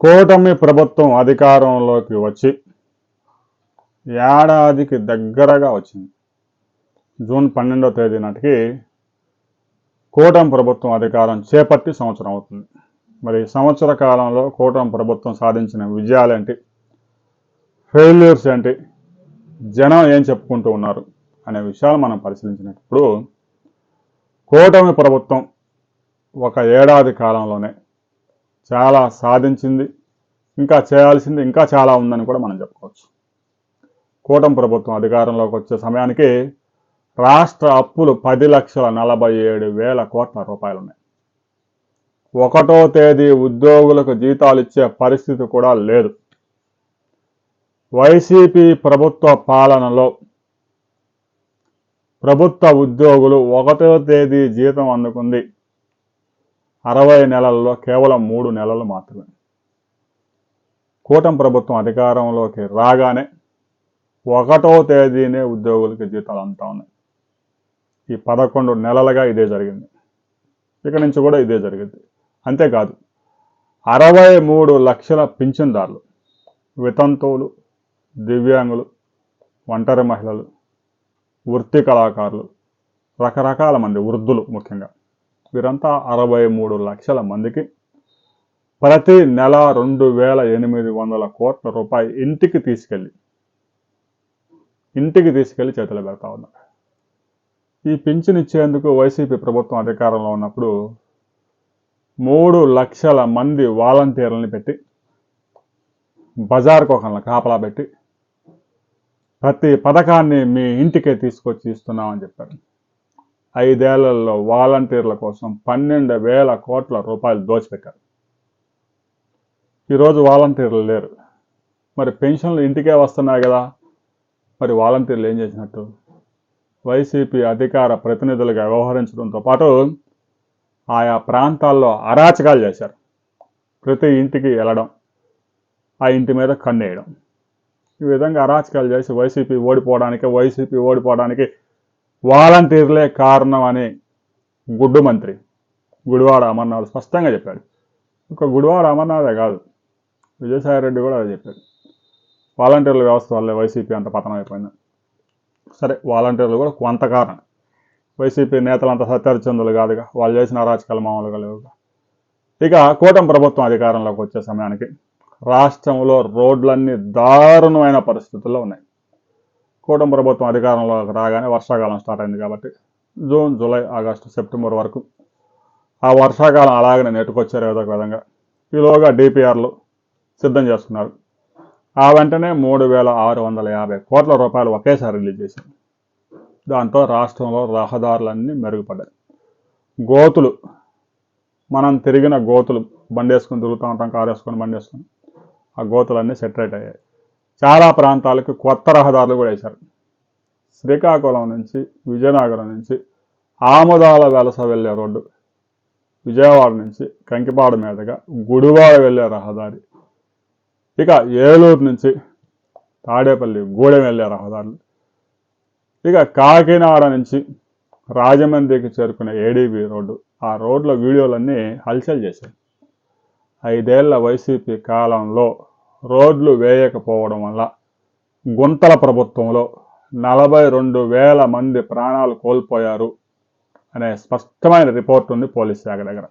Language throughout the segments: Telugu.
కూటమి ప్రభుత్వం అధికారంలోకి వచ్చి ఏడాదికి దగ్గరగా వచ్చింది. జూన్ పన్నెండో తేదీ నాటికి కూటమి ప్రభుత్వం అధికారం చేపట్టి సంవత్సరం అవుతుంది. మరి సంవత్సర కాలంలో కూటమి ప్రభుత్వం సాధించిన విజయాలేంటి ఫెయిల్యూర్స్ ఏంటి? జనం ఏం చెప్పుకుంటూ ఉన్నారు అనే విషయాలు మనం పరిశీలించినప్పుడు కూటమి ప్రభుత్వం ఒక ఏడాది కాలంలోనే చాలా సాధించింది ఇంకా చేయాల్సింది ఇంకా చాలా ఉందని కూడా మనం చెప్పుకోవచ్చు. కూటమి ప్రభుత్వం అధికారంలోకి వచ్చే సమయానికి రాష్ట్ర అప్పులు పది లక్షల నలభై ఏడు వేల కోట్ల రూపాయలు ఉన్నాయి ఒకటో తేదీ ఉద్యోగులకు జీతాలు ఇచ్చే పరిస్థితి కూడా లేదు. వైసీపీ ప్రభుత్వ పాలనలో ప్రభుత్వ ఉద్యోగులు ఒకటో తేదీ జీతం అందుకుంది. అరవై నెలల్లో కేవలం మూడు నెలలు మాత్రమే. కూటమి ప్రభుత్వం అధికారంలోకి రాగానే ఒకటో తేదీనే ఉద్యోగులకి జీతాలు అంతా ఉన్నాయి. ఈ పదకొండు నెలలుగా ఇదే జరిగింది. ఇక నుంచి కూడా ఇదే జరిగింది. అంతేకాదు అరవై మూడు లక్షల పింఛన్దారులు వితంతువులు దివ్యాంగులు ఒంటరి మహిళలు వృత్తి కళాకారులు రకరకాల మంది వృద్ధులు ముఖ్యంగా వీరంతా అరవై మూడు లక్షల మందికి ప్రతి నెల రెండు వేల ఎనిమిది వందల కోట్ల రూపాయి ఇంటికి తీసుకెళ్ళి ఇంటికి తీసుకెళ్ళి చేతులు పెడతా ఉన్నారు. ఈ పింఛన్ ఇచ్చేందుకు వైసీపీ ప్రభుత్వం అధికారంలో ఉన్నప్పుడు మూడు లక్షల మంది వాలంటీర్లని పెట్టి బజార్ కోకంలో కాపలా పెట్టి ప్రతి పథకాన్ని మీ ఇంటికే తీసుకొచ్చి ఇస్తున్నామని చెప్పారు. ఐదేళ్ళలో వాలంటీర్ల కోసం పన్నెండు వేల కోట్ల రూపాయలు దోచిపెట్టారు. ఈరోజు వాలంటీర్లు లేరు. మరి పెన్షన్లు ఇంటికే వస్తున్నాయి కదా. మరి వాలంటీర్లు ఏం చేసినట్టు? వైసీపీ అధికార ప్రతినిధులుగా వ్యవహరించడంతో పాటు ఆయా ప్రాంతాల్లో అరాచకాలు చేశారు. ప్రతి ఇంటికి వెళ్ళడం ఆ ఇంటి మీద కన్నేయడం. ఈ విధంగా అరాచకాలు చేసి వైసీపీ ఓడిపోవడానికి వైసీపీ ఓడిపోవడానికి వాలంటీర్లే కారణం అని గుడ్డు మంత్రి గుడివాడ అమర్నాథ్ స్పష్టంగా చెప్పాడు. ఒక గుడివాడ అమర్నాథే కాదు విజయసాయిరెడ్డి కూడా అదే చెప్పాడు. వాలంటీర్ల వ్యవస్థ వల్లే వైసీపీ అంత పతనం అయిపోయింది. సరే వాలంటీర్లు కూడా కొంత కారణం. వైసీపీ నేతలంతా సత్యహరిచంద్రులు కాదుగా వాళ్ళు చేసిన అరాచకాలు మామూలుగా లేవుగా ఇక కూటమి ప్రభుత్వం అధికారంలోకి వచ్చే సమయానికి రాష్ట్రంలో రోడ్లన్నీ దారుణమైన పరిస్థితుల్లో ఉన్నాయి. కూటమి ప్రభుత్వం అధికారంలో రాగానే వర్షాకాలం స్టార్ట్ అయింది కాబట్టి జూన్ జూలై ఆగస్టు సెప్టెంబర్ వరకు ఆ వర్షాకాలం అలాగనే నెట్టుకొచ్చారు ఏదో ఒక విధంగా. ఈలోగా డిపిఆర్లు సిద్ధం చేసుకున్నారు. ఆ వెంటనే మూడు వేల ఆరు వందల యాభై కోట్ల రూపాయలు ఒకేసారి రిలీజ్ చేశారు. దాంతో రాష్ట్రంలో రహదారులన్నీ మెరుగుపడ్డాయి. గోతులు మనం తిరిగిన గోతులు బండి వేసుకొని తిరుగుతూ ఉంటాం కారు వేసుకొని బండి వేసుకొని ఆ గోతులన్నీ సెటరేట్ అయ్యాయి. చాలా ప్రాంతాలకు కొత్త రహదారులు కూడా వేశారు. శ్రీకాకుళం నుంచి విజయనగరం నుంచి ఆముదాల వలస వెళ్ళే రోడ్డు విజయవాడ నుంచి కంకిపాడు మీదుగా గుడివాడ వెళ్ళే రహదారి ఇక ఏలూరు నుంచి తాడేపల్లి గూడెం వెళ్ళే రహదారులు ఇక కాకినాడ నుంచి రాజమండ్రికి చేరుకునే ఏడీబీ రోడ్డు ఆ రోడ్ల వీడియోలన్నీ హల్చల్ చేశాయి ఐదేళ్ళ వైసీపీ కాలంలో రోడ్లు వేయకపోవడం వల్ల గుంతల ప్రభుత్వంలో నలభై రెండు వేల మంది ప్రాణాలు కోల్పోయారు అనే స్పష్టమైన రిపోర్ట్ ఉంది పోలీస్ శాఖ దగ్గర.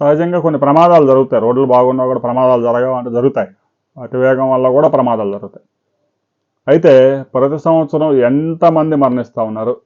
సహజంగా కొన్ని ప్రమాదాలు జరుగుతాయి. రోడ్లు బాగున్నా కూడా ప్రమాదాలు జరగవు అంటే జరుగుతాయి. అతివేగం వల్ల కూడా ప్రమాదాలు జరుగుతాయి. అయితే ప్రతి సంవత్సరం ఎంతమంది మరణిస్తూ ఉన్నారు?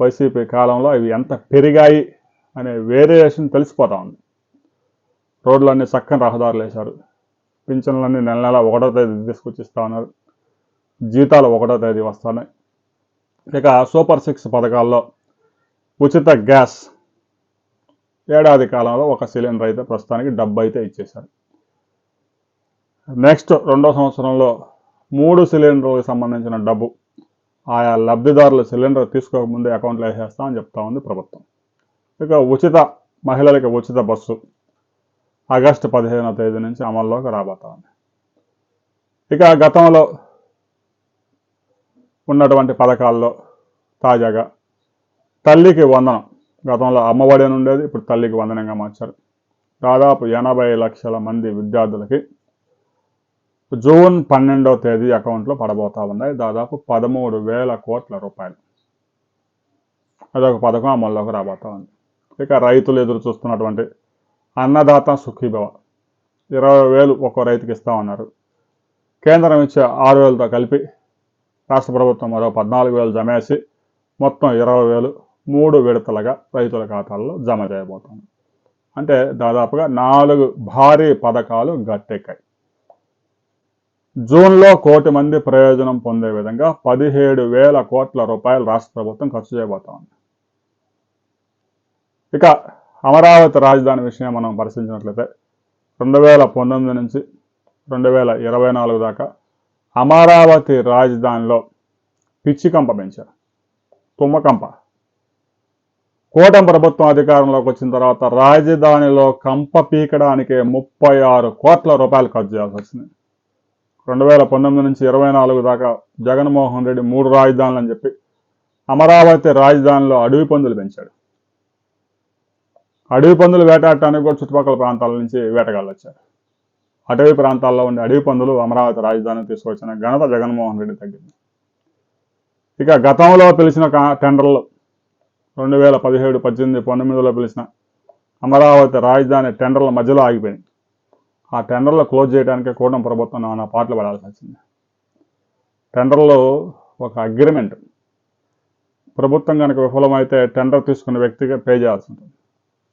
వైసీపీ కాలంలో ఇవి ఎంత పెరిగాయి అనే వేరియేషన్ తెలిసిపోతా ఉంది. రోడ్లన్నీ చక్కని రహదారులు వేశారు. పింఛన్లన్నీ నెల నెల ఒకటో తేదీ తీసుకొచ్చి ఇస్తా ఉన్నారు. జీతాలు ఒకటో తేదీ వస్తున్నాయి. ఇక సూపర్ సిక్స్ పథకాల్లో ఉచిత గ్యాస్ ఏడాది కాలంలో ఒక సిలిండర్ అయితే ప్రస్తుతానికి డబ్బు అయితే ఇచ్చేశారు. నెక్స్ట్ రెండో సంవత్సరంలో మూడు సిలిండర్లకు సంబంధించిన డబ్బు ఆయా లబ్ధిదారులు సిలిండర్ తీసుకోకముందే అకౌంట్లో వేసేస్తామని చెప్తా ఉంది ప్రభుత్వం. ఇక ఉచిత మహిళలకు ఉచిత బస్సు ఆగస్టు పదిహేనవ తేదీ నుంచి అమల్లోకి రాబోతా ఉంది ఇక గతంలో ఉన్నటువంటి పథకాల్లో తాజాగా తల్లికి వందనం. గతంలో అమ్మఒడి అని ఉండేది ఇప్పుడు తల్లికి వందనంగా మార్చారు. దాదాపు ఎనభై లక్షల మంది విద్యార్థులకి జూన్ పన్నెండవ తేదీ అకౌంట్లో పడబోతా ఉన్నాయి. దాదాపు పదమూడు వేల కోట్ల రూపాయలు. అదొక పథకం అమల్లోకి రాబోతా ఉంది. ఇక రైతులు ఎదురు చూస్తున్నటువంటి అన్నదాత సుఖీభవ. ఇరవై వేలు ఒక్కో రైతుకి ఇస్తామన్నారు. కేంద్రం ఇచ్చే ఆరు వేలతో కలిపి రాష్ట్ర ప్రభుత్వం మరో పద్నాలుగు వేలు జమేసి మొత్తం ఇరవై వేలు మూడు విడతలుగా రైతుల ఖాతాల్లో జమ చేయబోతుంది. అంటే దాదాపుగా నాలుగు భారీ పథకాలు గట్టెక్కాయి. జూన్లో కోటి మంది ప్రయోజనం పొందే విధంగా పదిహేడు వేల కోట్ల రూపాయలు రాష్ట్ర ప్రభుత్వం ఖర్చు చేయబోతోంది. ఇక అమరావతి రాజధాని విషయం మనం పరిశీలించినట్లయితే రెండు వేల పంతొమ్మిది నుంచి రెండు వేల ఇరవై నాలుగు దాకా అమరావతి రాజధానిలో పిచ్చికంప పెంచారు. తుమ్మకంప కూటమి ప్రభుత్వం అధికారంలోకి వచ్చిన తర్వాత రాజధానిలో కంప పీకడానికి ముప్పై ఆరు కోట్ల రూపాయలు ఖర్చు చేయాల్సి వచ్చింది. రెండు వేల పంతొమ్మిది నుంచి ఇరవై నాలుగు దాకా జగన్మోహన్ రెడ్డి మూడు రాజధానులు అని చెప్పి అమరావతి రాజధానిలో అడవి పందులు పెంచాడు. అడవి పందులు వేటాడటానికి కూడా చుట్టుపక్కల ప్రాంతాల నుంచి వేటగాళ్ళు వచ్చారు. అటవీ ప్రాంతాల్లో ఉండే అడవి పందులు అమరావతి రాజధాని తీసుకొచ్చిన ఘనత జగన్మోహన్ రెడ్డి తగ్గింది. ఇక గతంలో పిలిచిన టెండర్లు రెండు వేల పదిహేడు పద్దెనిమిది పంతొమ్మిదిలో పిలిచిన అమరావతి రాజధాని టెండర్ల మధ్యలో ఆగిపోయింది ఆ టెండర్లు క్లోజ్ చేయడానికి కూటమి ప్రభుత్వం నానా పాటలు పడాల్సి వచ్చింది. టెండర్లు ఒక అగ్రిమెంట్. ప్రభుత్వం కనుక విఫలమైతే టెండర్ తీసుకున్న వ్యక్తిగా పే చేయాల్సి ఉంటుంది.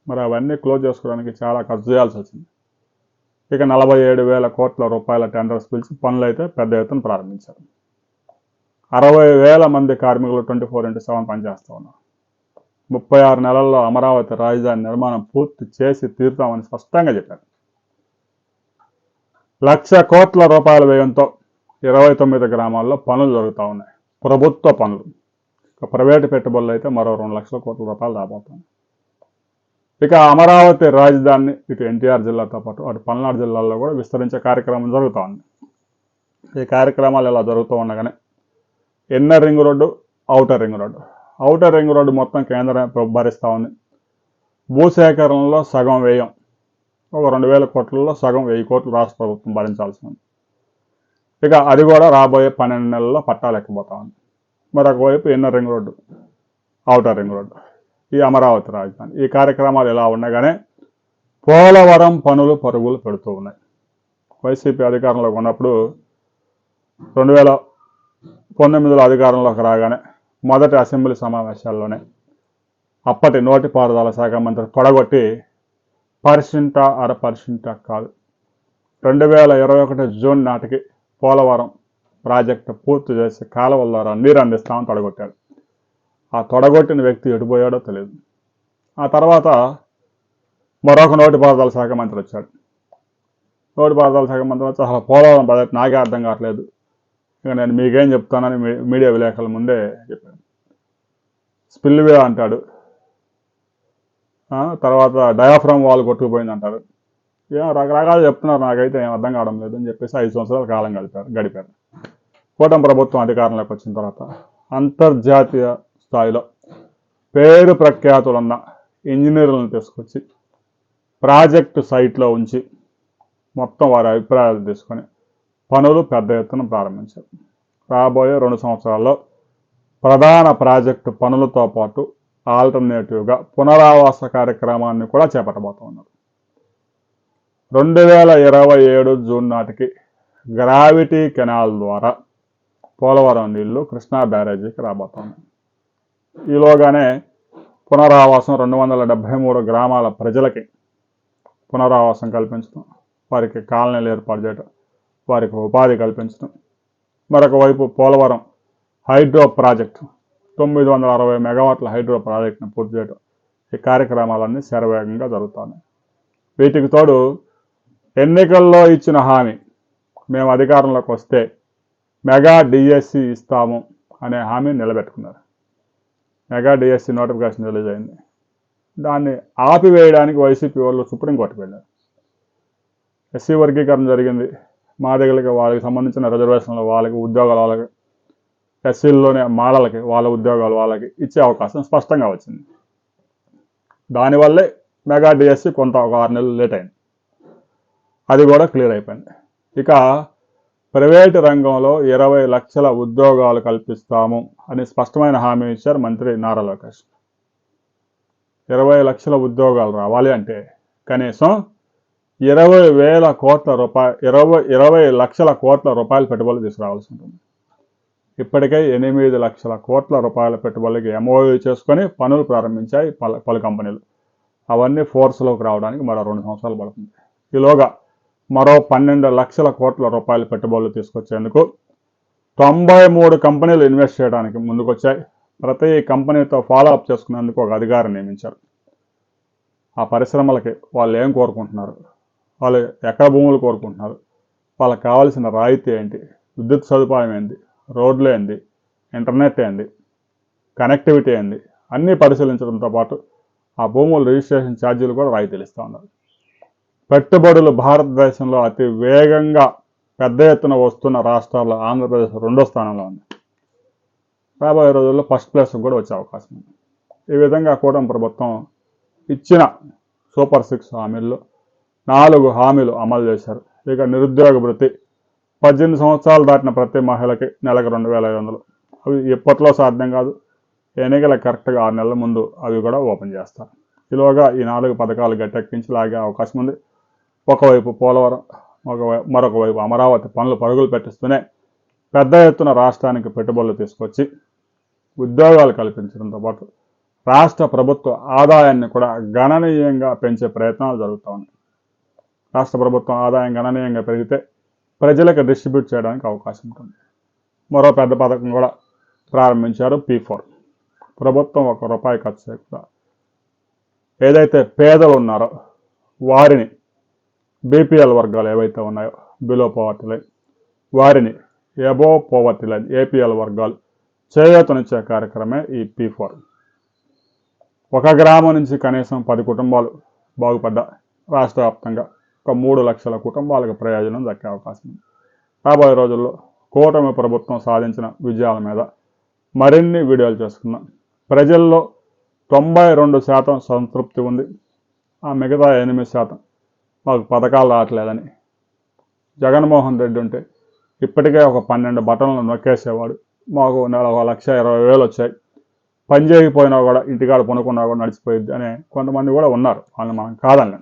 మరి అవన్నీ క్లోజ్ చేసుకోవడానికి చాలా ఖర్చు చేయాల్సి వచ్చింది. ఇక నలభై ఏడు వేల కోట్ల రూపాయల టెండర్స్ పిలిచి పనులు అయితే పెద్ద ఎత్తున ప్రారంభించారు. అరవై వేల మంది కార్మికులు ట్వంటీ ఫోర్ ఇంటూ సెవెన్ పనిచేస్తూ ఉన్నారు. ముప్పై ఆరు నెలల్లో అమరావతి రాజధాని నిర్మాణం పూర్తి చేసి తీరుతామని స్పష్టంగా చెప్పారు. లక్ష కోట్ల రూపాయల వ్యయంతో ఇరవై తొమ్మిది గ్రామాల్లో పనులు జరుగుతూ ఉన్నాయి. ప్రభుత్వ పనులు. ఇక ప్రైవేటు పెట్టుబడులు అయితే మరో రెండు లక్షల కోట్ల రూపాయలు రాబోతుంది ఇక అమరావతి రాజధానిని ఇటు ఎన్టీఆర్ జిల్లాతో పాటు అటు పల్నాడు జిల్లాల్లో కూడా విస్తరించే కార్యక్రమం జరుగుతూ ఉంది ఈ కార్యక్రమాలు ఇలా జరుగుతూ ఉండగానే inner ring road outer ring road. Outer ring road మొత్తం కేంద్రం భరిస్తూ ఉంది. భూసేకరణలో సగం వ్యయం ఒక రెండు వేల కోట్లలో సగం వెయ్యి కోట్లు రాష్ట్ర ప్రభుత్వం భరించాల్సి ఉంది. ఇక అది కూడా రాబోయే పన్నెండు నెలల్లో పట్టాలు ఎక్కబోతా ఉంది. మరొకవైపు inner ring road outer ring road. ఈ అమరావతి రాజధాని. ఈ కార్యక్రమాలు ఇలా ఉండగానే పోలవరం పనులు పరుగులు పెడుతూ ఉన్నాయి. వైసీపీ అధికారంలోకి ఉన్నప్పుడు రెండు వేల పంతొమ్మిదిలో అధికారంలోకి రాగానే మొదటి అసెంబ్లీ సమావేశాల్లోనే అప్పటి నోటిపారుదల శాఖ మంత్రి తొడగొట్టి పర్సెంట అర పర్సెంట కాదు. రెండు వేల ఇరవై ఒకటి జూన్ నాటికి పోలవరం ప్రాజెక్టు పూర్తి చేసి కాలువల ద్వారా నీరు అందిస్తామని పడగొట్టాడు ఆ తొడగొట్టిన వ్యక్తి ఎడిపోయాడో తెలియదు. ఆ తర్వాత మరొక నోటిపారుదల శాఖ మంత్రి వచ్చాడు. నోటిపారుదల శాఖ మంత్రి వచ్చి అసలు పోలవరం ప్రాజెక్ట్ నాకే అర్థం కావట్లేదు. ఇక నేను మీకేం చెప్తానని మీ- మీడియా విలేకరుల ముందే చెప్పాను స్పిల్వే అంటాడు. తర్వాత డయాఫ్రమ్ వాల్ కొట్టుకుపోయింది అంటారు ఏం రకరకాలు చెప్తున్నారు నాకైతే ఏం అర్థం కావడం లేదు అని చెప్పేసి ఐదు సంవత్సరాల కాలం గడిపారు గడిపారు. కూటమి ప్రభుత్వం అధికారంలోకి వచ్చిన తర్వాత అంతర్జాతీయ స్థాయిలో పేరు ప్రఖ్యాతులున్న ఇంజనీర్లను తీసుకొచ్చి ప్రాజెక్టు సైట్లో ఉంచి మొత్తం వారి అభిప్రాయాలు తీసుకొని పనులు పెద్ద ఎత్తున ప్రారంభించారు. రాబోయే రెండు సంవత్సరాల్లో ప్రధాన ప్రాజెక్టు పనులతో పాటు ఆల్టర్నేటివ్గా పునరావాస కార్యక్రమాన్ని కూడా చేపట్టబోతున్నారు రెండు వేల ఇరవై ఏడు జూన్ నాటికి గ్రావిటీ కెనాల్ ద్వారా పోలవరం నీళ్ళు కృష్ణా బ్యారేజీకి రాబోతున్నాయి ఈలోగానే పునరావాసం రెండు వందల డెబ్భై మూడు గ్రామాల ప్రజలకి పునరావాసం కల్పించడం వారికి కాలనీలు ఏర్పాటు చేయడం వారికి ఉపాధి కల్పించడం మరొక వైపు పోలవరం హైడ్రో ప్రాజెక్టు తొమ్మిది వందల అరవై మెగావాట్ల హైడ్రో ప్రాజెక్టును పూర్తి చేయడం ఈ కార్యక్రమాలన్నీ శరవేగంగా జరుగుతున్నాయి వీటికి తోడు ఎన్నికల్లో ఇచ్చిన హామీ మేము అధికారంలోకి వస్తే మెగా డిఎస్సి ఇస్తాము అనే హామీ నిలబెట్టుకున్నారు. మెగా డిఎస్సి నోటిఫికేషన్ రిలీజ్ అయింది. దాన్ని ఆపివేయడానికి వైసీపీ వాళ్ళు సుప్రీంకోర్టుకు వెళ్ళారు. ఎస్సీ వర్గీకరణ జరిగింది. మాదిగలకి వాళ్ళకి సంబంధించిన రిజర్వేషన్లు వాళ్ళకి ఉద్యోగాలు వాళ్ళకి ఎస్సీల్లోనే మాలలకి వాళ్ళ ఉద్యోగాలు వాళ్ళకి ఇచ్చే అవకాశం స్పష్టంగా వచ్చింది. దానివల్లే మెగా డిఎస్సి కొంత ఒక ఆరు నెలలు లేట్ అయింది. అది కూడా క్లియర్ అయిపోయింది. ఇక ప్రైవేటు రంగంలో ఇరవై లక్షల ఉద్యోగాలు కల్పిస్తాము అని స్పష్టమైన హామీ ఇచ్చారు మంత్రి నారా లోకేష్. ఇరవై లక్షల ఉద్యోగాలు రావాలి అంటే కనీసం ఇరవై వేల కోట్ల రూపాయలు ఇరవై ఇరవై లక్షల కోట్ల రూపాయల పెట్టుబడులు తీసుకురావాల్సి ఉంటుంది. ఇప్పటికే ఎనిమిది లక్షల కోట్ల రూపాయల పెట్టుబడులకి ఎంఓయూ చేసుకొని పనులు ప్రారంభించాయి పలు పలు కంపెనీలు. అవన్నీ ఫోర్స్లోకి రావడానికి మరో రెండు సంవత్సరాలు పడుతుంది. ఈలోగా మరో పన్నెండు లక్షల కోట్ల రూపాయల పెట్టుబడులు తీసుకొచ్చేందుకు తొంభై మూడు కంపెనీలు ఇన్వెస్ట్ చేయడానికి ముందుకొచ్చాయి. ప్రతి కంపెనీతో ఫాలో అప్ చేసుకునేందుకు ఒక అధికారిని నియమించారు. ఆ పరిశ్రమలకి వాళ్ళు ఏం కోరుకుంటున్నారు? వాళ్ళు ఎక్కడ భూములు కోరుకుంటున్నారు? వాళ్ళకి కావాల్సిన రాయితీ ఏంటి? విద్యుత్ సదుపాయం ఏంటి రోడ్లు ఏంది? ఇంటర్నెట్ ఏంది? కనెక్టివిటీ ఏంది? అన్నీ పరిశీలించడంతో పాటు ఆ భూముల రిజిస్ట్రేషన్ ఛార్జీలు కూడా రాయితీలు ఇస్తూ ఉన్నారు. పెట్టుబడులు భారతదేశంలో అతి వేగంగా పెద్ద ఎత్తున వస్తున్న రాష్ట్రాల్లో ఆంధ్రప్రదేశ్ రెండో స్థానంలో ఉంది. రాబోయే రోజుల్లో ఫస్ట్ ప్లేస్ కూడా వచ్చే అవకాశం ఉంది. ఈ విధంగా కూటమి ప్రభుత్వం ఇచ్చిన సూపర్ సిక్స్ హామీల్లో నాలుగు హామీలు అమలు చేశారు. ఇక నిరుద్యోగ వృత్తి పద్దెనిమిది సంవత్సరాలు దాటిన ప్రతి మహిళకి నెలకు రెండు వేల ఐదు వందలు. అవి ఎప్పట్లో సాధ్యం కాదు. ఎన్నికల కరెక్ట్గా ఆరు నెలల ముందు అవి కూడా ఓపెన్ చేస్తారు. ఈలోగా ఈ నాలుగు పథకాలు గట్టెక్కించి లాగే అవకాశం ఉంది. ఒకవైపు పోలవరం ఒకవైపు మరొక వైపు అమరావతి పనులు పరుగులు పెట్టిస్తూనే పెద్ద ఎత్తున రాష్ట్రానికి పెట్టుబడులు తీసుకొచ్చి ఉద్యోగాలు కల్పించడంతో పాటు రాష్ట్ర ప్రభుత్వ ఆదాయాన్ని కూడా గణనీయంగా పెంచే ప్రయత్నాలు జరుగుతూ ఉన్నాయి. రాష్ట్ర ప్రభుత్వం ఆదాయం గణనీయంగా పెరిగితే ప్రజలకు డిస్ట్రిబ్యూట్ చేయడానికి అవకాశం ఉంటుంది. మరో పెద్ద పథకం కూడా ప్రారంభించారు పీ ఫోర్. ప్రభుత్వం ఒక రూపాయి ఖర్చు చేయకుండా ఏదైతే పేదలు ఉన్నారో వారిని బీపీఎల్ వర్గాలు ఏవైతే ఉన్నాయో బిలో పవర్టీ లైన్ వారిని ఎబో పవర్టీ లైన్ ఏపీఎల్ వర్గాలు చేయూతనిచ్చే కార్యక్రమే ఈ పీ ఫోర్. ఒక గ్రామం నుంచి కనీసం పది కుటుంబాలు బాగుపడ్డా రాష్ట్ర వ్యాప్తంగా ఒక మూడు లక్షల కుటుంబాలకు ప్రయోజనం దక్కే అవకాశం ఉంది. రాబోయే రోజుల్లో కూటమి ప్రభుత్వం సాధించిన విజయాల మీద మరిన్ని వీడియోలు చేసుకున్నాం ప్రజల్లో తొంభై రెండు శాతం సంతృప్తి ఉంది. ఆ మిగతా ఎనిమిది శాతం మాకు పథకాలు రావట్లేదని. జగన్మోహన్ రెడ్డి ఉంటే ఇప్పటికే ఒక పన్నెండు బటన్లు నొక్కేసేవాడు. మాకు నెల ఒక లక్ష ఇరవై వేలు వచ్చాయి. పని చేయకపోయినా కూడా ఇంటికాడ కొనుక్కున్నా కూడా నడిచిపోయింది అనే కొంతమంది కూడా ఉన్నారు. వాళ్ళని మనం కాదని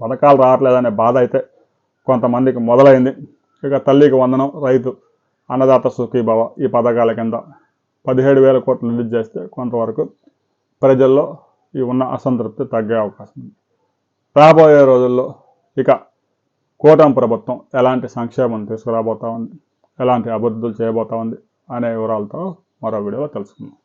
పథకాలు రావట్లేదనే బాధ అయితే కొంతమందికి మొదలైంది. ఇక తల్లికి వందనం రైతు అన్నదాత సుఖీభవ ఈ పథకాల కింద పదిహేడు వేల కోట్లు రిలీజ్ చేస్తే కొంతవరకు ప్రజల్లో ఈ ఉన్న అసంతృప్తి తగ్గే అవకాశం ఉంది. రాబోయే రోజుల్లో ఇక కూటమి ప్రభుత్వం ఎలాంటి సంక్షేమం తీసుకురాబోతా ఉంది? ఎలాంటి అభివృద్ధులు చేయబోతా ఉంది? అనే వివరాలతో మరో వీడియోలో తెలుసుకుందాం.